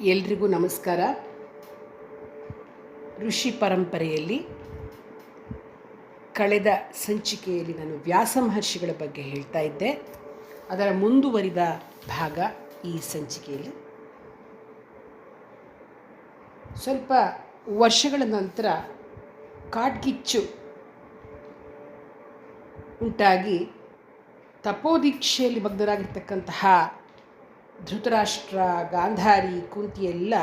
ಎಲ್ರಿಗೂ ನಮಸ್ಕಾರ. ಋಷಿ ಪರಂಪರೆಯಲ್ಲಿ ಕಳೆದ ಸಂಚಿಕೆಯಲ್ಲಿ ನಾನು ವ್ಯಾಸ ಮಹರ್ಷಿಗಳ ಬಗ್ಗೆ ಹೇಳ್ತಾ ಇದ್ದೆ. ಅದರ ಮುಂದುವರಿದ ಭಾಗ ಈ ಸಂಚಿಕೆಯಲ್ಲಿ. ಸ್ವಲ್ಪ ವರ್ಷಗಳ ನಂತರ ಕಾಡ್ಗಿಚ್ಚು ಉಂಟಾಗಿ ತಪೋದೀಕ್ಷೆಯಲ್ಲಿ ಮಗ್ನರಾಗಿರ್ತಕ್ಕಂತಹ ಧೃತರಾಷ್ಟ್ರ, ಗಾಂಧಾರಿ, ಕುಂತಿ ಎಲ್ಲ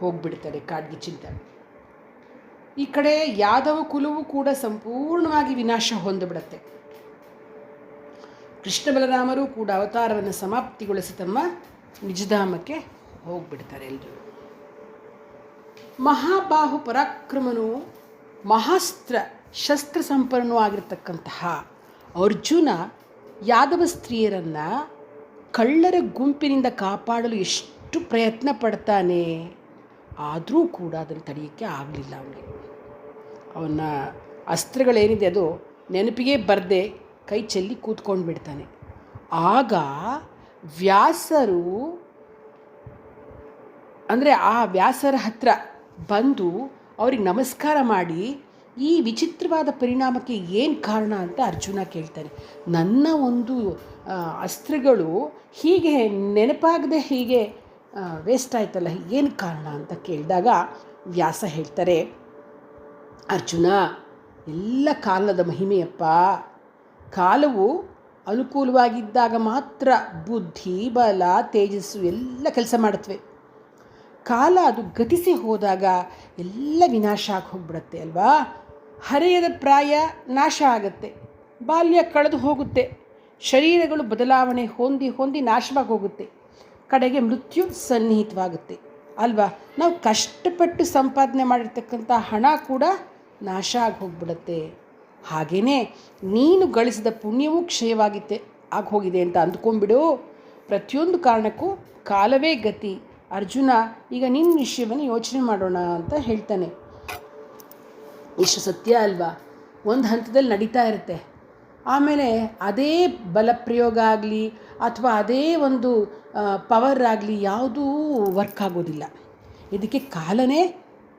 ಹೋಗ್ಬಿಡ್ತಾರೆ ಕಾಡ್ಗಿಚ್ಚಿಂದ ಈ ಕಡೆ ಯಾದವ ಕುಲವು ಕೂಡ ಸಂಪೂರ್ಣವಾಗಿ ವಿನಾಶ ಹೊಂದಿಬಿಡತ್ತೆ. ಕೃಷ್ಣ ಬಲರಾಮರು ಕೂಡ ಅವತಾರವನ್ನು ಸಮಾಪ್ತಿಗೊಳಿಸಿ ತಮ್ಮ ನಿಜಧಾಮಕ್ಕೆ ಹೋಗ್ಬಿಡ್ತಾರೆ ಎಲ್ಲರೂ ಮಹಾಬಾಹು ಪರಾಕ್ರಮನು ಮಹಾಸ್ತ್ರ ಶಸ್ತ್ರ ಸಂಪನ್ನೂ ಆಗಿರತಕ್ಕಂತಹ ಅರ್ಜುನ ಯಾದವ ಸ್ತ್ರೀಯರನ್ನು ಕಳ್ಳರ ಗುಂಪಿನಿಂದ ಕಾಪಾಡಲು ಎಷ್ಟು ಪ್ರಯತ್ನ ಪಡ್ತಾನೆ, ಆದರೂ ಕೂಡ ಅದನ್ನು ತಡೆಯೋಕ್ಕೆ ಆಗಲಿಲ್ಲ ಅವನಿಗೆ. ಅವನ ಅಸ್ತ್ರಗಳೇನಿದೆ ಅದು ನೆನಪಿಗೆ ಬರದೆ ಕೈ ಚೆಲ್ಲಿ ಕೂತ್ಕೊಂಡು ಬಿಡ್ತಾನೆ. ಆಗ ವ್ಯಾಸರು, ಅಂದರೆ ಆ ವ್ಯಾಸರ ಹತ್ರ ಬಂದು ಅವ್ರಿಗೆ ನಮಸ್ಕಾರ ಮಾಡಿ, ಈ ವಿಚಿತ್ರವಾದ ಪರಿಣಾಮಕ್ಕೆ ಏನು ಕಾರಣ ಅಂತ ಅರ್ಜುನ ಕೇಳ್ತಾನೆ. ನನ್ನ ಒಂದು ಅಸ್ತ್ರಗಳು ಹೀಗೆ ನೆನಪಾಗದೆ ಹೀಗೆ ವೇಸ್ಟ್ ಆಯ್ತಲ್ಲ, ಏನು ಕಾರಣ ಅಂತ ಕೇಳಿದಾಗ ವ್ಯಾಸ ಹೇಳ್ತಾರೆ, ಅರ್ಜುನ, ಎಲ್ಲ ಕಾಲದ ಮಹಿಮೆಯಪ್ಪ. ಕಾಲವು ಅನುಕೂಲವಾಗಿದ್ದಾಗ ಮಾತ್ರ ಬುದ್ಧಿ, ಬಲ, ತೇಜಸ್ಸು ಎಲ್ಲ ಕೆಲಸ ಮಾಡುತ್ತವೆ. ಕಾಲ ಅದು ಗತಿಸಿ ಹೋದಾಗ ಎಲ್ಲ ವಿನಾಶ ಆಗಿ ಹೋಗ್ಬಿಡುತ್ತೆ ಅಲ್ವಾ? ಹರೆಯದ ಪ್ರಾಯ ನಾಶ ಆಗುತ್ತೆ. ಬಾಲ್ಯ ಕಳೆದು ಹೋಗುತ್ತೆ. ಶರೀರಗಳು ಬದಲಾವಣೆ ಹೊಂದಿ ಹೊಂದಿ ನಾಶವಾಗಿ ಹೋಗುತ್ತೆ ಕಡೆಗೆ ಮೃತ್ಯು ಸನ್ನಿಹಿತವಾಗುತ್ತೆ. ಅಲ್ವಾ? ನಾವು ಕಷ್ಟಪಟ್ಟು ಸಂಪಾದನೆ ಮಾಡಿರ್ತಕ್ಕಂಥ ಹಣ ಕೂಡ ನಾಶ ಆಗಿ ಹೋಗ್ಬಿಡುತ್ತೆ ಹಾಗೆಯೇ ನೀನು ಗಳಿಸಿದ ಪುಣ್ಯವೂ ಕ್ಷಯವಾಗಿತ್ತೆ ಆಗಿ ಹೋಗಿದೆ ಅಂತ ಅಂದ್ಕೊಂಡ್ಬಿಡು. ಪ್ರತಿಯೊಂದು ಕಾರಣಕ್ಕೂ ಕಾಲವೇ ಗತಿ. ಅರ್ಜುನ, ಈಗ ನಿನ್ನ ವಿಷಯವನ್ನು ಯೋಚನೆ ಮಾಡೋಣ ಅಂತ ಹೇಳ್ತಾನೆ. ಇಷ್ಟು ಸತ್ಯ ಅಲ್ವಾ? ಒಂದು ಹಂತದಲ್ಲಿ ನಡೀತಾ ಇರುತ್ತೆ. ಆಮೇಲೆ ಅದೇ ಬಲಪ್ರಯೋಗ ಆಗಲಿ ಅಥವಾ ಅದೇ ಒಂದು ಪವರ್ ಆಗಲಿ ಯಾವುದೂ ವರ್ಕ್ ಆಗೋದಿಲ್ಲ. ಇದಕ್ಕೆ ಕಾಲನೇ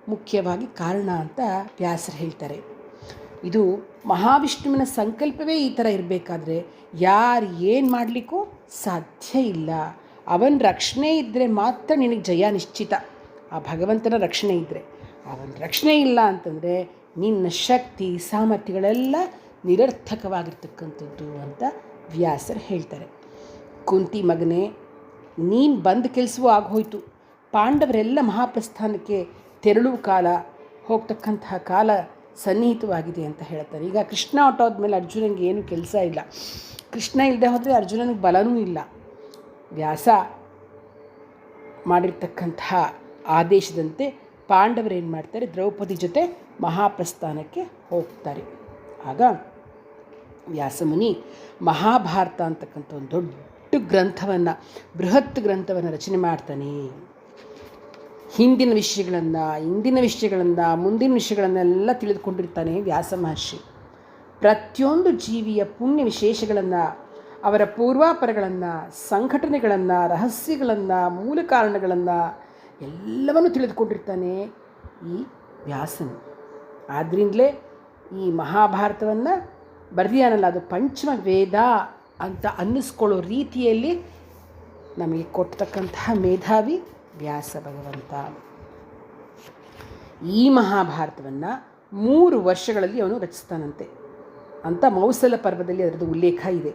ಮುಖ್ಯವಾಗಿ ಕಾರಣ ಅಂತ ವ್ಯಾಸರು ಹೇಳ್ತಾರೆ. ಇದು ಮಹಾವಿಷ್ಣುವಿನ ಸಂಕಲ್ಪವೇ ಈ ಥರ ಇರಬೇಕಾದ್ರೆ ಯಾರು ಏನು ಮಾಡಲಿಕ್ಕೂ ಸಾಧ್ಯ ಇಲ್ಲ. ಅವನ ರಕ್ಷಣೆ ಇದ್ದರೆ ಮಾತ್ರ ನಿನಗೆ ಜಯ ನಿಶ್ಚಿತ. ಆ ಭಗವಂತನ ರಕ್ಷಣೆ ಇದ್ದರೆ ಅವನ ರಕ್ಷಣೆ ಇಲ್ಲ ಅಂತಂದರೆ ನಿನ್ನ ಶಕ್ತಿ, ಸಾಮರ್ಥ್ಯಗಳೆಲ್ಲ ನಿರರ್ಥಕವಾಗಿರ್ತಕ್ಕಂಥದ್ದು ಅಂತ ವ್ಯಾಸರು ಹೇಳ್ತಾರೆ. ಕುಂತಿ ಮಗನೇ, ನೀನು ಬಂದ ಕೆಲಸವೂ ಆಗೋಯ್ತು ಪಾಂಡವರೆಲ್ಲ ಮಹಾಪ್ರಸ್ಥಾನಕ್ಕೆ ತೆರಳುವ ಕಾಲ ಹೋಗ್ತಕ್ಕಂತಹ ಕಾಲ ಸನ್ನಿಹಿತವಾಗಿದೆ ಅಂತ ಹೇಳ್ತಾರೆ. ಈಗ ಕೃಷ್ಣ ಹೊಟ್ಟೋದ್ಮೇಲೆ ಅರ್ಜುನನಿಗೆ ಏನು ಕೆಲಸ ಇಲ್ಲ. ಕೃಷ್ಣ ಇಲ್ಲದೆ ಹೋದರೆ ಅರ್ಜುನನಿಗೆ ಬಲನೂ ಇಲ್ಲ. ವ್ಯಾಸ ಮಾಡಿರ್ತಕ್ಕಂತಹ ಆದೇಶದಂತೆ ಪಾಂಡವರು ಏನು ಮಾಡ್ತಾರೆ ದ್ರೌಪದಿ ಜೊತೆ ಮಹಾಪ್ರಸ್ಥಾನಕ್ಕೆ ಹೋಗ್ತಾರೆ. ಆಗ ವ್ಯಾಸಮುನಿ, ಮಹಾಭಾರತ ಅಂತಕ್ಕಂಥ ಒಂದು ದೊಡ್ಡ ಗ್ರಂಥವನ್ನು, ಬೃಹತ್ ಗ್ರಂಥವನ್ನು ರಚನೆ ಮಾಡ್ತಾನೆ. ಹಿಂದಿನ ವಿಷಯಗಳನ್ನು, ಇಂದಿನ ವಿಷಯಗಳನ್ನು, ಮುಂದಿನ ವಿಷಯಗಳನ್ನೆಲ್ಲ ತಿಳಿದುಕೊಂಡಿರ್ತಾನೆ ವ್ಯಾಸ ಮಹರ್ಷಿ. ಪ್ರತಿಯೊಂದು ಜೀವಿಯ ಪುಣ್ಯ ವಿಶೇಷಗಳನ್ನು, ಅವರ ಪೂರ್ವಾಪರಗಳನ್ನು, ಸಂಘಟನೆಗಳನ್ನು, ರಹಸ್ಯಗಳನ್ನು, ಮೂಲ ಕಾರಣಗಳನ್ನು ಎಲ್ಲವನ್ನು ತಿಳಿದುಕೊಂಡಿರ್ತಾನೆ ಈ ವ್ಯಾಸನು. ಆದ್ದರಿಂದಲೇ ಈ ಮಹಾಭಾರತವನ್ನು ಬರೆದಿಯಾನಲ್ಲ ಅದು ಪಂಚಮ ವೇದ ಅಂತ ಅನ್ನಿಸ್ಕೊಳ್ಳೋ ರೀತಿಯಲ್ಲಿ ನಮಗೆ ಕೊಡ್ತಕ್ಕಂತಹ ಮೇಧಾವಿ ವ್ಯಾಸ ಭಗವಂತ. ಈ ಮಹಾಭಾರತವನ್ನು ಮೂರು ವರ್ಷಗಳಲ್ಲಿ ಅವನು ರಚಿಸ್ತಾನಂತೆ. ಅಂತ ಮೌಸಲ ಪರ್ವದಲ್ಲಿ ಅದರದ್ದು ಉಲ್ಲೇಖ ಇದೆ.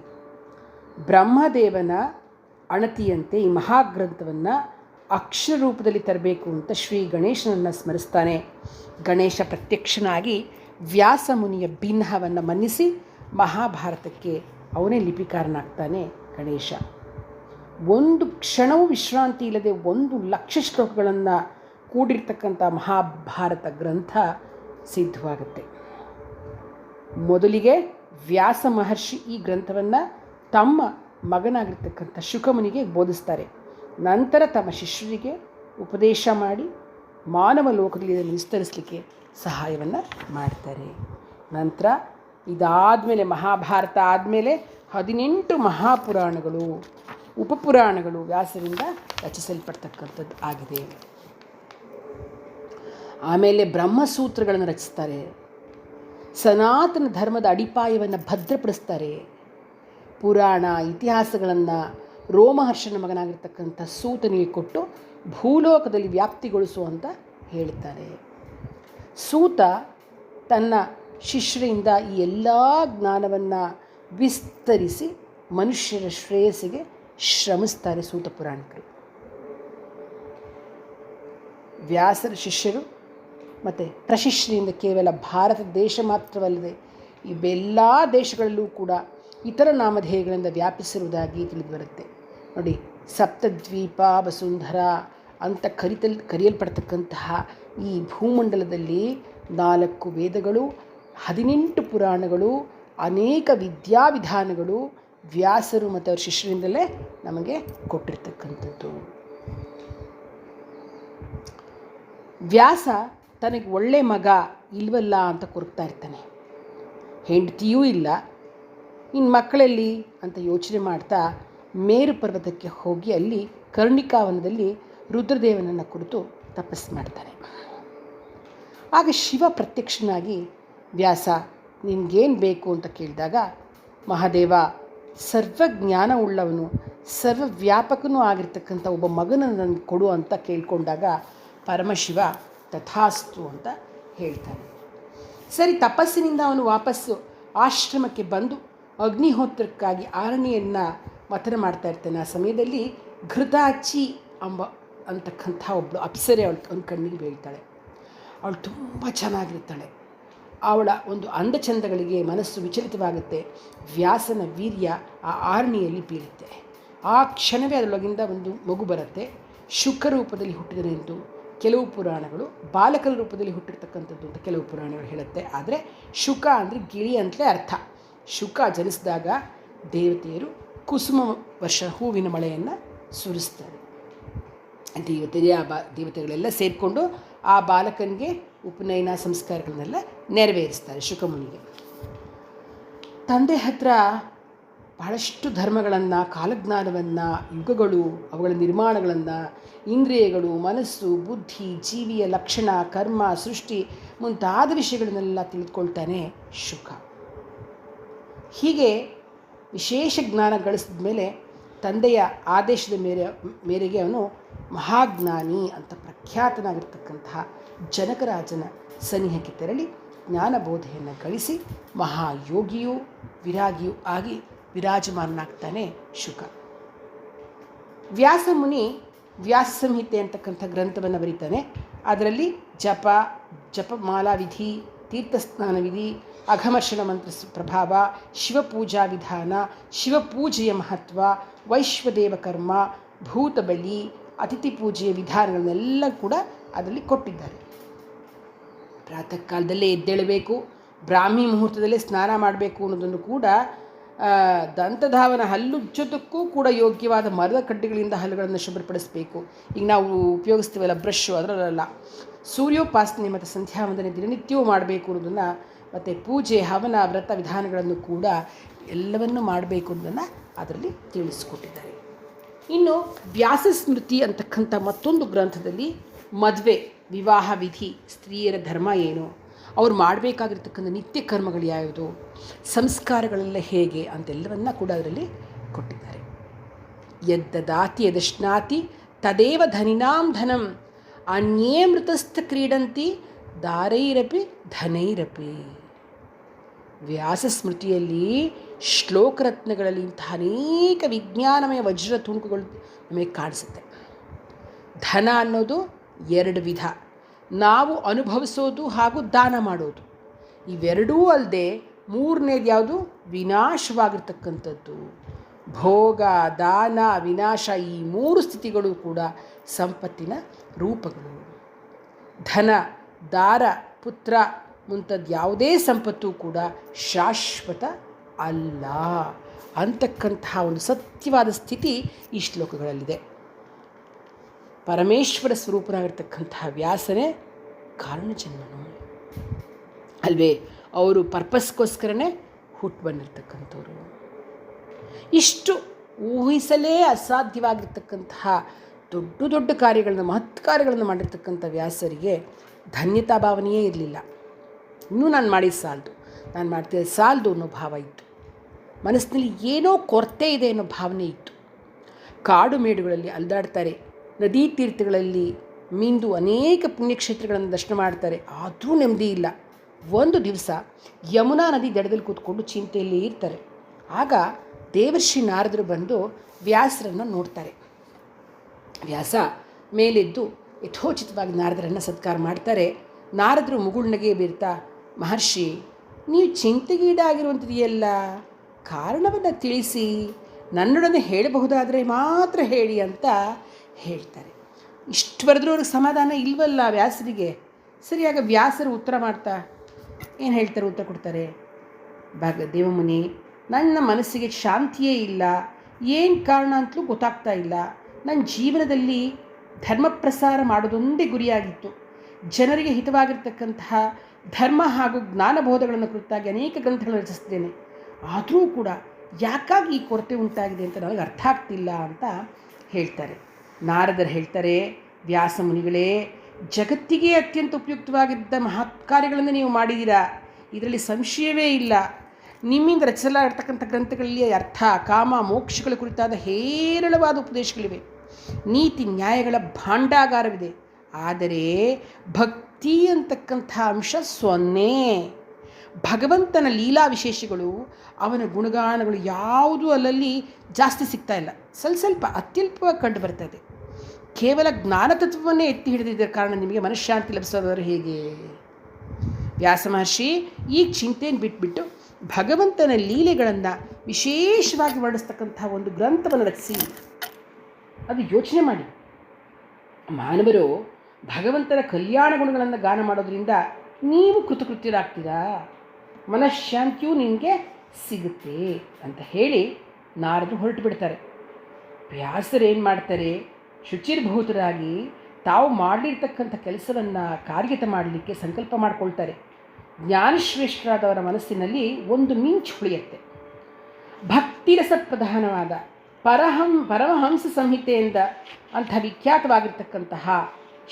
ಬ್ರಹ್ಮದೇವನ ಅಣತಿಯಂತೆ ಈ ಮಹಾಗ್ರಂಥವನ್ನು ಅಕ್ಷರ ರೂಪದಲ್ಲಿ ತರಬೇಕು ಅಂತ ಶ್ರೀ ಗಣೇಶನನ್ನು ಸ್ಮರಿಸ್ತಾನೆ. ಗಣೇಶ ಪ್ರತ್ಯಕ್ಷನಾಗಿ ವ್ಯಾಸ ಮುನಿಯ ಭಿನ್ನವನ್ನು ಮನ್ನಿಸಿ ಮಹಾಭಾರತಕ್ಕೆ ಅವನೇ ಲಿಪಿಕಾರನಾಗ್ತಾನೆ ಗಣೇಶ. ಒಂದು ಕ್ಷಣವೂ ವಿಶ್ರಾಂತಿ ಇಲ್ಲದೆ ಒಂದು ಲಕ್ಷ ಶ್ಲೋಕಗಳನ್ನು ಕೂಡಿರ್ತಕ್ಕಂಥ ಮಹಾಭಾರತ ಗ್ರಂಥ ಸಿದ್ಧವಾಗುತ್ತೆ. ಮೊದಲಿಗೆ ವ್ಯಾಸ ಮಹರ್ಷಿ ಈ ಗ್ರಂಥವನ್ನು ತಮ್ಮ ಮಗನಾಗಿರ್ತಕ್ಕಂಥ ಶುಕಮುನಿಗೆ ಬೋಧಿಸ್ತಾರೆ. ನಂತರ ತಮ್ಮ ಶಿಷ್ಯರಿಗೆ ಉಪದೇಶ ಮಾಡಿ ಮಾನವ ಲೋಕದಲ್ಲಿ ಇದನ್ನು ವಿಸ್ತರಿಸಲಿಕ್ಕೆ ಸಹಾಯವನ್ನು ಮಾಡ್ತಾರೆ. ನಂತರ ಇದಾದಮೇಲೆ ಮಹಾಭಾರತ ಆದಮೇಲೆ ಹದಿನೆಂಟು ಮಹಾಪುರಾಣಗಳು, ಉಪಪುರಾಣಗಳು ವ್ಯಾಸರಿಂದ ರಚಿಸಲ್ಪಡ್ತಕ್ಕಂಥದ್ದು ಆಗಿದೆ. ಆಮೇಲೆ ಬ್ರಹ್ಮಸೂತ್ರಗಳನ್ನು ರಚಿಸ್ತಾರೆ. ಸನಾತನ ಧರ್ಮದ ಅಡಿಪಾಯವನ್ನು ಭದ್ರಪಡಿಸ್ತಾರೆ. ಪುರಾಣ ಇತಿಹಾಸಗಳನ್ನು ರೋಮಹರ್ಷನ ಮಗನಾಗಿರ್ತಕ್ಕಂಥ ಸೂತನಿಗೆ ಕೊಟ್ಟು ಭೂಲೋಕದಲ್ಲಿ ವ್ಯಾಪ್ತಿಗೊಳಿಸುವಂತ ಹೇಳ್ತಾರೆ. ಸೂತ ತನ್ನ ಶಿಷ್ಯರಿಂದ ಈ ಎಲ್ಲ ಜ್ಞಾನವನ್ನು ವಿಸ್ತರಿಸಿ ಮನುಷ್ಯರ ಶ್ರೇಯಸ್ಸಿಗೆ ಶ್ರಮಿಸ್ತಾರೆ ಸೂತ ಪುರಾಣಿಕರು. ವ್ಯಾಸರ ಶಿಷ್ಯರು ಮತ್ತು ಪ್ರಶಿಷ್ಯರಿಂದ ಕೇವಲ ಭಾರತ ದೇಶ ಮಾತ್ರವಲ್ಲದೆ ಇವೆಲ್ಲ ದೇಶಗಳಲ್ಲೂ ಕೂಡ ಇತರ ನಾಮಧೇಯಗಳಿಂದ ವ್ಯಾಪಿಸಿರುವುದಾಗಿ ತಿಳಿದು ಬರುತ್ತೆ. ನೋಡಿ ಸಪ್ತದ್ವೀಪ ವಸುಂಧರ ಅಂತ ಕರಿತಲ್, ಕರೆಯಲ್ಪಡ್ತಕ್ಕಂತಹ ಈ ಭೂಮಂಡಲದಲ್ಲಿ ನಾಲ್ಕು ವೇದಗಳು ಹದಿನೆಂಟು ಪುರಾಣಗಳು, ಅನೇಕ ವಿದ್ಯಾವಿಧಾನಗಳು ವ್ಯಾಸರು ಮತ್ತು ಅವ್ರ ಶಿಷ್ಯರಿಂದಲೇ ನಮಗೆ ಕೊಟ್ಟಿರ್ತಕ್ಕಂಥದ್ದು. ವ್ಯಾಸ ತನಗೆ ಒಳ್ಳೆ ಮಗ ಇಲ್ವಲ್ಲ ಅಂತ ಕೊರಗ್ತಾ ಇರ್ತಾನೆ. ಹೆಂಡತಿಯೂ ಇಲ್ಲ. ಇನ್ನು ಮಕ್ಕಳಲ್ಲಿ ಅಂತ ಯೋಚನೆ ಮಾಡ್ತಾ ಮೇರು ಪರ್ವತಕ್ಕೆ ಹೋಗಿ ಅಲ್ಲಿ ಕರ್ಣಿಕಾವನದಲ್ಲಿ ರುದ್ರದೇವನನ್ನು ಕುರಿತು ತಪಸ್ಸು ಮಾಡ್ತಾನೆ. ಆಗ ಶಿವ ಪ್ರತ್ಯಕ್ಷನಾಗಿ ವ್ಯಾಸ, ನಿನಗೇನು ಬೇಕು ಅಂತ ಕೇಳಿದಾಗ, ಮಹಾದೇವ ಸರ್ವಜ್ಞಾನ ಉಳ್ಳವನು ಸರ್ವವ್ಯಾಪಕನೂ ಆಗಿರ್ತಕ್ಕಂಥ ಒಬ್ಬ ಮಗನನ್ನು ನನಗೆ ಕೊಡು ಅಂತ ಕೇಳಿಕೊಂಡಾಗ ಪರಮಶಿವ ತಥಾಸ್ತು ಅಂತ ಹೇಳ್ತಾನೆ. ಸರಿ, ತಪಸ್ಸಿನಿಂದ ಅವನು ವಾಪಸ್ಸು ಆಶ್ರಮಕ್ಕೆ ಬಂದು ಅಗ್ನಿಹೋತ್ರಕ್ಕಾಗಿ ಆರಣಿಯನ್ನು ಮಥನ ಮಾಡ್ತಾ ಇರ್ತಾನೆ. ಆ ಸಮಯದಲ್ಲಿ ಘೃತಾಚಿ ಅಂಬ ಅಂತಕ್ಕಂಥ ಒಬ್ಬಳು ಅಪ್ಸರೆ ಅವಳು ಅವನ ಕಣ್ಣಿಗೆ ಬೀಳ್ತಾಳೆ. ಅವಳು ತುಂಬ ಚೆನ್ನಾಗಿರ್ತಾಳೆ. ಅವಳ ಒಂದು ಅಂದಚಂದಗಳಿಗೆ ಮನಸ್ಸು ವಿಚಲಿತವಾಗುತ್ತೆ. ವ್ಯಾಸನ ವೀರ್ಯ ಆ ಆರಣಿಯಲ್ಲಿ ಬೀಳುತ್ತೆ. ಆ ಕ್ಷಣವೇ ಅದರೊಳಗಿಂದ ಒಂದು ಮಗು ಬರುತ್ತೆ. ಶುಕ ರೂಪದಲ್ಲಿ ಹುಟ್ಟಿದರೆ ಎಂದು ಕೆಲವು ಪುರಾಣಗಳು, ಬಾಲಕರ ರೂಪದಲ್ಲಿ ಹುಟ್ಟಿರ್ತಕ್ಕಂಥದ್ದು ಅಂತ ಕೆಲವು ಪುರಾಣಗಳು ಹೇಳುತ್ತೆ. ಆದರೆ ಶುಕ ಅಂದರೆ ಗಿಳಿ ಅಂತಲೇ ಅರ್ಥ. ಶುಕ ಜನಿಸಿದಾಗ ದೇವತೆಯರು ಕುಸುಮ ವರ್ಷ ಹೂವಿನ ಮಳೆಯನ್ನು ಸುರಿಸ್ತಾರೆ. ದೇವತೆಯ ಬಾ ದೇವತೆಗಳೆಲ್ಲ ಸೇರಿಕೊಂಡು ಆ ಬಾಲಕನಿಗೆ ಉಪನಯನ ಸಂಸ್ಕಾರಗಳನ್ನೆಲ್ಲ ನೆರವೇರಿಸ್ತಾರೆ ಶುಕಮುನಿಗೆ. ತಂದೆ ಹತ್ರ ಬಹಳಷ್ಟು ಧರ್ಮಗಳನ್ನು, ಕಾಲಜ್ಞಾನವನ್ನು, ಯುಗಗಳು, ಅವುಗಳ ನಿರ್ಮಾಣಗಳನ್ನು, ಇಂದ್ರಿಯಗಳು, ಮನಸ್ಸು, ಬುದ್ಧಿ, ಜೀವಿಯ ಲಕ್ಷಣ, ಕರ್ಮ, ಸೃಷ್ಟಿ ಮುಂತಾದ ವಿಷಯಗಳನ್ನೆಲ್ಲ ತಿಳಿದುಕೊಳ್ತಾನೆ ಶುಕ. ಹೀಗೆ ವಿಶೇಷ ಜ್ಞಾನ ಗಳಿಸಿದ ಮೇಲೆ ತಂದೆಯ ಆದೇಶದ ಮೇರೆ, ಮೇರೆಗೆ ಅವನು ಮಹಾಜ್ಞಾನಿ ಅಂತ ಪ್ರಖ್ಯಾತನಾಗಿರ್ತಕ್ಕಂತಹ ಜನಕರಾಜನ ಸನಿಹಕ್ಕೆ ತೆರಳಿ ಜ್ಞಾನಬೋಧೆಯನ್ನು ಗಳಿಸಿ ಮಹಾಯೋಗಿಯೂ ವಿರಾಗಿಯೂ ಆಗಿ ವಿರಾಜಮಾನನಾಗ್ತಾನೆ ಶುಕ. ವ್ಯಾಸಮುನಿ ವ್ಯಾಸ ಸಂಹಿತೆ ಅಂತಕ್ಕಂಥ ಗ್ರಂಥವನ್ನು ಬರೀತಾನೆ. ಅದರಲ್ಲಿ ಜಪ ಜಪಮಾಲಾ ವಿಧಿ ತೀರ್ಥಸ್ನಾನ ವಿಧಿ ಅಘಮರ್ಷಣ ಮಂತ್ರ ಪ್ರಭಾವ, ಶಿವಪೂಜಾ ವಿಧಾನ, ಶಿವಪೂಜೆಯ ಮಹತ್ವ, ವೈಶ್ವದೇವ ಕರ್ಮ, ಭೂತಬಲಿ ಅತಿಥಿ ಪೂಜೆಯ ವಿಧಾನಗಳನ್ನೆಲ್ಲ ಕೂಡ ಅದರಲ್ಲಿ ಕೊಟ್ಟಿದ್ದಾರೆ. ಪ್ರಾತಃ ಕಾಲದಲ್ಲೇ ಎದ್ದೇಳಬೇಕು, ಬ್ರಾಹ್ಮಿ ಮುಹೂರ್ತದಲ್ಲೇ ಸ್ನಾನ ಮಾಡಬೇಕು ಅನ್ನೋದನ್ನು ಕೂಡ ದಂತಧಾವನ ಹಲ್ಲುಜ್ಜೋದಕ್ಕೂ ಕೂಡ ಯೋಗ್ಯವಾದ ಮರದ ಕಡ್ಡಿಗಳಿಂದ ಹಲ್ಲುಗಳನ್ನು ಶುಭ್ರಪಡಿಸಬೇಕು. ಈಗ ನಾವು ಉಪಯೋಗಿಸ್ತೀವಲ್ಲ ಬ್ರಷ್ ಅದರಲ್ಲ ಸೂರ್ಯೋಪಾಸನೆ ಮತ್ತು ಸಂಧ್ಯಾ ವಂದನೆ ದಿನನಿತ್ಯವೂ ಮಾಡಬೇಕು ಅನ್ನೋದನ್ನು ಮತ್ತು ಪೂಜೆ, ಹವನ, ವ್ರತ ವಿಧಾನಗಳನ್ನು ಕೂಡ ಎಲ್ಲವನ್ನು ಮಾಡಬೇಕು ಅನ್ನೋದನ್ನು ಅದರಲ್ಲಿ ತಿಳಿಸ್ಕೊಟ್ಟಿದ್ದಾರೆ. ಇನ್ನು ವ್ಯಾಸ ಸ್ಮೃತಿ ಅಂತಕ್ಕಂಥ ಮತ್ತೊಂದು ಗ್ರಂಥದಲ್ಲಿ ಮದುವೆ, ವಿವಾಹ ವಿಧಿ, ಸ್ತ್ರೀಯರ ಧರ್ಮ ಏನು? ಅವ್ರು ಮಾಡಬೇಕಾಗಿರ್ತಕ್ಕಂಥ ನಿತ್ಯ ಕರ್ಮಗಳು ಯಾವುದು? ಸಂಸ್ಕಾರಗಳೆಲ್ಲ ಹೇಗೆ ಅಂತೆಲ್ಲವನ್ನ ಕೂಡ ಅದರಲ್ಲಿ ಕೊಟ್ಟಿದ್ದಾರೆ. ಯದ್ದದಾತಿ ಯದಶ್ನಾತಿ ತದೇವ ಧನಿನಾಂ ಧನಂ, ಅನ್ಯೇ ಮೃತಸ್ಥ ಕ್ರೀಡಂತಿ ದಾರೈರಪಿ ಧನೈರಪಿ. ವ್ಯಾಸ ಸ್ಮೃತಿಯಲ್ಲಿ ಶ್ಲೋಕರತ್ನಗಳಲ್ಲಿ ಇಂತಹ ಅನೇಕ ವಿಜ್ಞಾನಮಯ ವಜ್ರ ತುಣುಕುಗಳು ನಮಗೆ ಕಾಣಿಸುತ್ತೆ. ಧನ ಅನ್ನೋದು ಎರಡು ವಿಧ. ನಾವು ಅನುಭವಿಸೋದು ಹಾಗೂ ದಾನ ಮಾಡೋದು. ಇವೆರಡೂ ಅಲ್ಲದೆ ಮೂರನೇದು ಯಾವುದು? ವಿನಾಶವಾಗಿರ್ತಕ್ಕಂಥದ್ದು. ಭೋಗ, ದಾನ, ವಿನಾಶ ಈ ಮೂರು ಸ್ಥಿತಿಗಳು ಕೂಡ ಸಂಪತ್ತಿನ ರೂಪಗಳು. ಧನ, ದಾರ, ಪುತ್ರ ಮುಂತಾದ ಯಾವುದೇ ಸಂಪತ್ತು ಕೂಡ ಶಾಶ್ವತ ಅಲ್ಲ. ಅಂತಕ್ಕಂತಹ ಒಂದು ಸತ್ಯವಾದ ಸ್ಥಿತಿ ಈ ಶ್ಲೋಕಗಳಲ್ಲಿದೆ. ಪರಮೇಶ್ವರ ಸ್ವರೂಪನಾಗಿರ್ತಕ್ಕಂತಹ ವ್ಯಾಸನೇ ಕಾರಣಜನ್ಮನು. ಅಲ್ವೇ, ಅವರು ಪರ್ಪಸ್ಗೋಸ್ಕರನೇ ಹುಟ್ಟು ಬಂದಿರ್ತಕ್ಕಂಥವ್ರು. ಇಷ್ಟು ಊಹಿಸಲೇ ಅಸಾಧ್ಯವಾಗಿರ್ತಕ್ಕಂತಹ ದೊಡ್ಡ ದೊಡ್ಡ ಕಾರ್ಯಗಳನ್ನು, ಮಹತ್ ಕಾರ್ಯಗಳನ್ನು ಮಾಡಿರ್ತಕ್ಕಂಥ ವ್ಯಾಸರಿಗೆ ಧನ್ಯತಾ ಭಾವನೆಯೇ ಇರಲಿಲ್ಲ. ಇನ್ನೂ ನಾನು ಮಾಡಿದ ಸಾಲದು. ನಾನು ಮಾಡ್ತಿದ್ದ ಸಾಲದು ಅನ್ನೋ ಭಾವ ಇತ್ತು. ಮನಸ್ಸಿನಲ್ಲಿ ಏನೋ ಕೊರತೆ ಇದೆ ಅನ್ನೋ ಭಾವನೆ ಇತ್ತು. ಕಾಡು ಮೇಡುಗಳಲ್ಲಿ ಅಲ್ದಾಡ್ತಾರೆ, ನದಿ ತೀರ್ಥಗಳಲ್ಲಿ ಮಿಂದು ಅನೇಕ ಪುಣ್ಯಕ್ಷೇತ್ರಗಳನ್ನು ದರ್ಶನ ಮಾಡ್ತಾರೆ, ಆದರೂ ನೆಮ್ಮದಿ ಇಲ್ಲ. ಒಂದು ದಿವಸ ಯಮುನಾ ನದಿ ದಡದಲ್ಲಿ ಕೂತ್ಕೊಂಡು ಚಿಂತೆಯಲ್ಲಿ ಇರ್ತಾರೆ. ಆಗ ದೇವರ್ಷಿ ನಾರದರು ಬಂದು ವ್ಯಾಸರನ್ನು ನೋಡ್ತಾರೆ. ವ್ಯಾಸ ಮೇಲೆದ್ದು ಯಥೋಚಿತವಾಗಿ ನಾರದರನ್ನು ಸತ್ಕಾರ ಮಾಡ್ತಾರೆ. ನಾರದರು ಮುಗುಳ್ನಗೆ ಬೀರ್ತಾ, ಮಹರ್ಷಿ, ನೀವು ಚಿಂತೆಗೀಡಾಗಿರುವಂಥದ್ದು ಕಾರಣವನ್ನು ತಿಳಿಸಿ ನನ್ನೊಡನೆ ಹೇಳಬಹುದಾದರೆ ಮಾತ್ರ ಹೇಳಿ ಅಂತ ಹೇಳ್ತಾರೆ. ಇಷ್ಟು ಬರೆದ್ರೂ ಅವ್ರಿಗೆ ಸಮಾಧಾನ ಇಲ್ವಲ್ಲ ವ್ಯಾಸರಿಗೆ? ಸರಿಯಾಗ ವ್ಯಾಸರು ಉತ್ತರ ಮಾಡ್ತಾ ಏನು ಹೇಳ್ತಾರೆ, ಉತ್ತರ ಕೊಡ್ತಾರೆ? ಭಾಗ ದೇವಮುನಿ, ನನ್ನ ಮನಸ್ಸಿಗೆ ಶಾಂತಿಯೇ ಇಲ್ಲ, ಏನು ಕಾರಣ ಅಂತಲೂ ಗೊತ್ತಾಗ್ತಾ ಇಲ್ಲ. ನನ್ನ ಜೀವನದಲ್ಲಿ ಧರ್ಮ ಪ್ರಸಾರ ಮಾಡೋದೊಂದೇ ಗುರಿಯಾಗಿತ್ತು. ಜನರಿಗೆ ಹಿತವಾಗಿರ್ತಕ್ಕಂತಹ ಧರ್ಮ ಹಾಗೂ ಜ್ಞಾನಬೋಧಗಳನ್ನು ಕುರಿತಾಗಿ ಅನೇಕ ಗ್ರಂಥಗಳನ್ನು ರಚಿಸಿದ್ದೇನೆ. ಆದರೂ ಕೂಡ ಯಾಕಾಗಿ ಈ ಕೊರತೆ ಉಂಟಾಗಿದೆ ಅಂತ ನನಗೆ ಅರ್ಥ ಆಗ್ತಿಲ್ಲ ಅಂತ ಹೇಳ್ತಾರೆ. ನಾರದರು ಹೇಳ್ತಾರೆ, ವ್ಯಾಸ ಮುನಿಗಳೇ, ಜಗತ್ತಿಗೆ ಅತ್ಯಂತ ಉಪಯುಕ್ತವಾಗಿದ್ದ ಮಹತ್ ಕಾರ್ಯಗಳನ್ನು ನೀವು ಮಾಡಿದ್ದೀರಾ? ಇದರಲ್ಲಿ ಸಂಶಯವೇ ಇಲ್ಲ. ನಿಮ್ಮಿಂದ ರಚಿಸಲಾಗಿರ್ತಕ್ಕಂಥ ಗ್ರಂಥಗಳಲ್ಲಿ ಅರ್ಥ, ಕಾಮ, ಮೋಕ್ಷಗಳ ಕುರಿತಾದ ಹೇರಳವಾದ ಉಪದೇಶಗಳಿವೆ. ನೀತಿ, ನ್ಯಾಯಗಳ ಭಾಂಡಾಗಾರವಿದೆ. ಆದರೆ ಭಕ್ತಿ ಅಂತಕ್ಕಂಥ ಅಂಶ ಸೊನ್ನೆ. ಭಗವಂತನ ಲೀಲಾ ವಿಶೇಷಗಳು ಅವನ ಗುಣಗಾನಗಳು ಯಾವುದೂ ಅಲ್ಲಲ್ಲಿ ಜಾಸ್ತಿ ಸಿಗ್ತಾ ಇಲ್ಲ. ಸ್ವಲ್ಪ ಸ್ವಲ್ಪ ಅತ್ಯಲ್ಪವಾಗಿ ಕಂಡು ಬರ್ತದೆ ಕೇವಲ ಜ್ಞಾನತತ್ವವನ್ನೇ ಎತ್ತಿ ಹಿಡಿದಿದ್ದ ಕಾರಣ ನಿಮಗೆ ಮನಃಶಾಂತಿ ಲಭಿಸೋದಾದ್ರೆ ಹೇಗೆ? ವ್ಯಾಸ ಮಹರ್ಷಿ, ಈ ಚಿಂತೆಯನ್ನು ಬಿಟ್ಬಿಟ್ಟು ಭಗವಂತನ ಲೀಲೆಗಳನ್ನು ವಿಶೇಷವಾಗಿ ವರ್ಣಿಸ್ತಕ್ಕಂತಹ ಒಂದು ಗ್ರಂಥವನ್ನು ರಚಿಸಿ. ಅದು ಯೋಚನೆ ಮಾಡಿ. ಮಾನವರು ಭಗವಂತನ ಕಲ್ಯಾಣ ಗುಣಗಳನ್ನು ಗಾನ ಮಾಡೋದರಿಂದ ನೀವು ಕೃತಕೃತ್ಯರಾಗ್ತೀರಾ? ಮನಃಶಾಂತಿಯೂ ನಿಮಗೆ ಸಿಗುತ್ತೆ ಅಂತ ಹೇಳಿ ನಾರದು ಹೊರಟು ಬಿಡ್ತಾರೆ. ವ್ಯಾಸರು ಏನು ಮಾಡ್ತಾರೆ? ಶುಚಿರ್ಭೂತರಾಗಿ ತಾವು ಮಾಡಲಿರ್ತಕ್ಕಂಥ ಕೆಲಸವನ್ನು ಕಾರ್ಯತ ಮಾಡಲಿಕ್ಕೆ ಸಂಕಲ್ಪ ಮಾಡಿಕೊಳ್ತಾರೆ. ಜ್ಞಾನಶ್ರೇಷ್ಠರಾದವರ ಮನಸ್ಸಿನಲ್ಲಿ ಒಂದು ಮಿಂಚು ಉಳಿಯುತ್ತೆ. ಭಕ್ತಿರಸ ಪ್ರಧಾನವಾದ ಪರಹಂ ಪರಮಹಂಸ ಸಂಹಿತೆಯಿಂದ ಅಂಥ ವಿಖ್ಯಾತವಾಗಿರ್ತಕ್ಕಂತಹ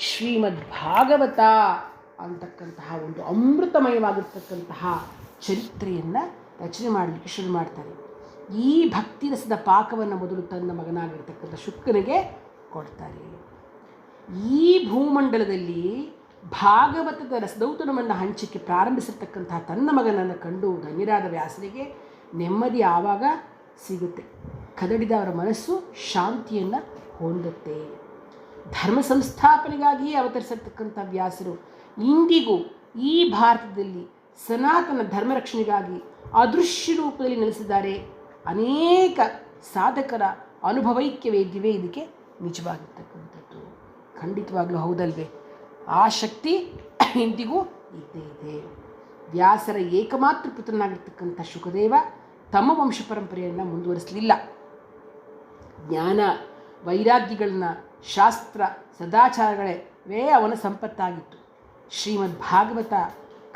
ಶ್ರೀಮದ್ ಭಾಗವತ ಅಂತಕ್ಕಂತಹ ಒಂದು ಅಮೃತಮಯವಾಗಿರ್ತಕ್ಕಂತಹ ಚರಿತ್ರೆಯನ್ನು ರಚನೆ ಮಾಡಲಿಕ್ಕೆ ಶುರು ಮಾಡ್ತಾರೆ. ಈ ಭಕ್ತಿ ರಸದ ಪಾಕವನ್ನು ಮೊದಲು ತನ್ನ ಮಗನಾಗಿರ್ತಕ್ಕಂಥ ಶುಕ್ರನಿಗೆ ಕೊಡ್ತಾರೆ. ಈ ಭೂಮಂಡಲದಲ್ಲಿ ಭಾಗವತದ ರಸದೌತಣವನ್ನು ಹಂಚಿಕೆ ಪ್ರಾರಂಭಿಸಿರ್ತಕ್ಕಂತಹ ತನ್ನ ಮಗನನ್ನು ಕಂಡು ಧನ್ಯರಾದ ವ್ಯಾಸರಿಗೆ ನೆಮ್ಮದಿ ಆವಾಗ ಸಿಗುತ್ತೆ. ಕದಡಿದ ಅವರ ಮನಸ್ಸು ಶಾಂತಿಯನ್ನು ಹೊಂದುತ್ತೆ. ಧರ್ಮ ಸಂಸ್ಥಾಪನೆಗಾಗಿಯೇ ಅವತರಿಸಿರ್ತಕ್ಕಂಥ ವ್ಯಾಸರು ಇಂದಿಗೂ ಈ ಭಾರತದಲ್ಲಿ ಸನಾತನ ಧರ್ಮ ರಕ್ಷಣೆಗಾಗಿ ಅದೃಶ್ಯ ರೂಪದಲ್ಲಿ ನೆಲೆಸಿದ್ದಾರೆ ಅನೇಕ ಸಾಧಕರ ಅನುಭವೈಕ್ಯ ವೇದ್ಯವೇ ಇದಕ್ಕೆ ನಿಜವಾಗಿರ್ತಕ್ಕಂಥದ್ದು. ಖಂಡಿತವಾಗ್ಲೂ ಹೌದಲ್ವೇ? ಆ ಶಕ್ತಿ ಇಂದಿಗೂ ಇದ್ದೇ ಇದೆ. ವ್ಯಾಸರ ಏಕಮಾತ್ರ ಪುತ್ರನಾಗಿರ್ತಕ್ಕಂಥ ಶುಕದೇವ ತಮ್ಮ ವಂಶ ಪರಂಪರೆಯನ್ನು ಮುಂದುವರಿಸಲಿಲ್ಲ. ಜ್ಞಾನ ವೈರಾಗ್ಯಗಳನ್ನ ಶಾಸ್ತ್ರ ಸದಾಚಾರಗಳೇ ಅವನ ಸಂಪತ್ತಾಗಿತ್ತು. ಶ್ರೀಮದ್ ಭಾಗವತ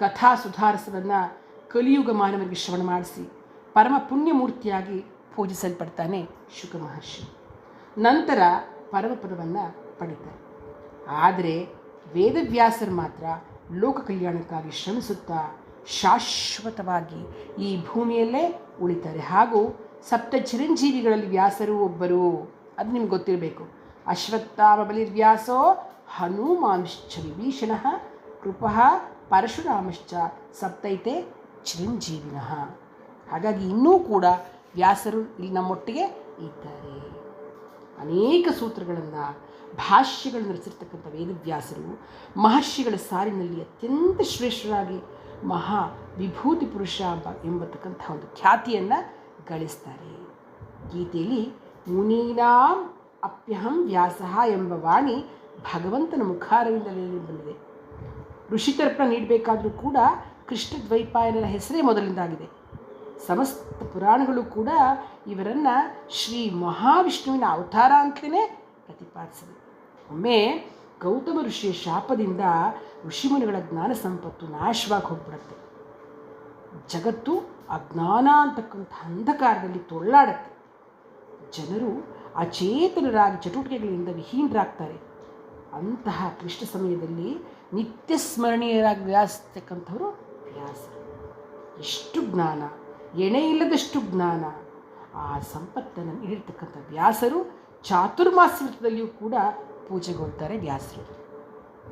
ಕಥಾ ಸುಧಾರಸವನ್ನು ಕಲಿಯುಗ ಮಾನವರಿಗೆ ಶ್ರವಣ ಮಾಡಿಸಿ ಪರಮ ಪುಣ್ಯಮೂರ್ತಿಯಾಗಿ ಪೂಜಿಸಲ್ಪಡ್ತಾನೆ ಶುಕ ಮಹರ್ಷಿ. ನಂತರ ಪರಮಪದವನ್ನು ಪಡಿತಾರೆ. ಆದರೆ ವೇದವ್ಯಾಸರು ಮಾತ್ರ ಲೋಕ ಕಲ್ಯಾಣಕ್ಕಾಗಿ ಶ್ರಮಿಸುತ್ತಾ ಶಾಶ್ವತವಾಗಿ ಈ ಭೂಮಿಯಲ್ಲೇ ಉಳಿತಾರೆ. ಹಾಗೂ ಸಪ್ತ ಚಿರಂಜೀವಿಗಳಲ್ಲಿ ವ್ಯಾಸರು ಒಬ್ಬರು, ಅದು ನಿಮ್ಗೆ ಗೊತ್ತಿರಬೇಕು. ಅಶ್ವತ್ಥಾಮ ಬಲಿರ್ವ್ಯಾಸೋ ಹನುಮಾಂಶ್ಚ ವಿಭೀಷಣ ಕೃಪಃ ಪರಶುರಾಮಶ್ಚ ಸಪ್ತೈತೆ ಚಿರಂಜೀವಿನಃ. ಹಾಗಾಗಿ ಇನ್ನೂ ಕೂಡ ವ್ಯಾಸರು ಇಲ್ಲಿ ನಮ್ಮೊಟ್ಟಿಗೆ ಇದ್ದಾರೆ. ಅನೇಕ ಸೂತ್ರಗಳನ್ನು, ಭಾಷ್ಯಗಳನ್ನು ವೇದ ವೇದವ್ಯಾಸರು ಮಹರ್ಷಿಗಳ ಸಾಲಿನಲ್ಲಿ ಅತ್ಯಂತ ಶ್ರೇಷ್ಠರಾಗಿ ಮಹಾ ವಿಭೂತಿ ಪುರುಷ ಎಂಬ ಎಂಬತಕ್ಕಂಥ ಒಂದು ಖ್ಯಾತಿಯನ್ನು ಗಳಿಸ್ತಾರೆ. ಗೀತೆಯಲ್ಲಿ ಮುನೀನಾಂ ಅಪ್ಯಹಂ ವ್ಯಾಸಃ ಎಂಬ ವಾಣಿ ಭಗವಂತನ ಮುಖಾರವಿಂದಲೇ ಬಂದಿದೆ. ಋಷಿತರ್ಪಣ ನೀಡಬೇಕಾದರೂ ಕೂಡ ಕೃಷ್ಣ ದ್ವೈಪಾಯನರ ಹೆಸರೇ ಮೊದಲಿಂದಾಗಿದೆ. ಸಮಸ್ತ ಪುರಾಣಗಳು ಕೂಡ ಇವರನ್ನು ಶ್ರೀ ಮಹಾವಿಷ್ಣುವಿನ ಅವತಾರ ಅಂತಲೇ ಪ್ರತಿಪಾದಿಸಿದೆ ಒಮ್ಮೆ ಗೌತಮ ಋಷಿಯ ಶಾಪದಿಂದ ಋಷಿಮುನಿಗಳ ಜ್ಞಾನ ಸಂಪತ್ತು ನಾಶವಾಗಿ ಹೋಗ್ಬಿಡುತ್ತೆ. ಜಗತ್ತು ಅಜ್ಞಾನ ಅಂತಕ್ಕಂಥ ಅಂಧಕಾರದಲ್ಲಿ ತೊಳ್ಳಾಡುತ್ತೆ. ಜನರು ಅಚೇತನರಾಗಿ ಚಟುವಟಿಕೆಗಳಿಂದ ವಿಹೀನರಾಗ್ತಾರೆ. ಅಂತಹ ಕ್ಲಿಷ್ಟ ಸಮಯದಲ್ಲಿ ನಿತ್ಯ ಸ್ಮರಣೀಯರಾಗಿ ವ್ಯಾಸತಕ್ಕಂಥವರು ವ್ಯಾಸ ಎಷ್ಟು ಜ್ಞಾನ, ಎಣೆ ಇಲ್ಲದಷ್ಟು ಜ್ಞಾನ. ಆ ಸಂಪತ್ತನ್ನು ನೀಡಿರ್ತಕ್ಕಂಥ ವ್ಯಾಸರು ಚಾತುರ್ಮಾಸ ವೃತ್ತದಲ್ಲಿಯೂ ಕೂಡ ಪೂಜೆಗೊಳ್ತಾರೆ ವ್ಯಾಸರು.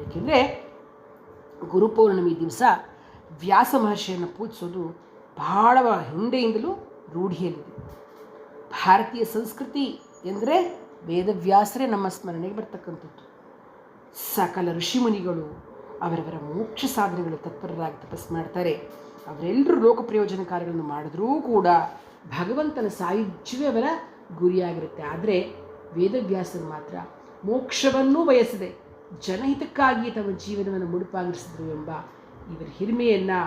ಏಕೆಂದರೆ ಗುರುಪೌರ್ಣಮಿ ದಿವಸ ವ್ಯಾಸ ಮಹರ್ಷಿಯನ್ನು ಪೂಜಿಸೋದು ಬಹಳ ಹಿಂದೆಯಿಂದಲೂ ರೂಢಿಯಲ್ಲಿದೆ. ಭಾರತೀಯ ಸಂಸ್ಕೃತಿ ಎಂದರೆ ವೇದವ್ಯಾಸರೇ ನಮ್ಮ ಸ್ಮರಣೆಗೆ ಬರ್ತಕ್ಕಂಥದ್ದು. ಸಕಲ ಋಷಿಮುನಿಗಳು ಅವರವರ ಮೋಕ್ಷ ಸಾಧನೆಗಳು ತತ್ಪರರಾಗಿ ತಪಸ್ಸು ಮಾಡ್ತಾರೆ. ಅವರೆಲ್ಲರೂ ಲೋಕ ಪ್ರಯೋಜನ ಕಾರ್ಯಗಳನ್ನು ಮಾಡಿದ್ರೂ ಕೂಡ ಭಗವಂತನ ಸಾಯುಜ್ಯವೇ ಅವರ ಗುರಿಯಾಗಿರುತ್ತೆ. ಆದರೆ ವೇದವ್ಯಾಸರು ಮಾತ್ರ ಮೋಕ್ಷವನ್ನೂ ಬಯಸದೆ ಜನಹಿತಕ್ಕಾಗಿ ತಮ್ಮ ಜೀವನವನ್ನು ಮುಡುಪಾಗಿರಿಸಿದ್ರು ಎಂಬ ಇವರ ಹಿರಿಮೆಯನ್ನು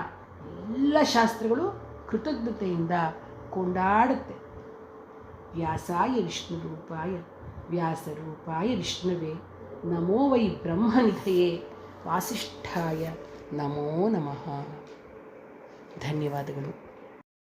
ಎಲ್ಲ ಶಾಸ್ತ್ರಗಳು ಕೃತಜ್ಞತೆಯಿಂದ ಕೊಂಡಾಡುತ್ತೆ. ವ್ಯಾಸಾಯ ವಿಷ್ಣು ರೂಪಾಯ ವ್ಯಾಸರೂಪಾಯ ವಿಷ್ಣುವೇ, ನಮೋ ವೈ ಬ್ರಹ್ಮನಿಧಯೇ ವಾಸಿಷ್ಠಾಯ ನಮೋ ನಮಃ. ಧನ್ಯವಾದಗಳು.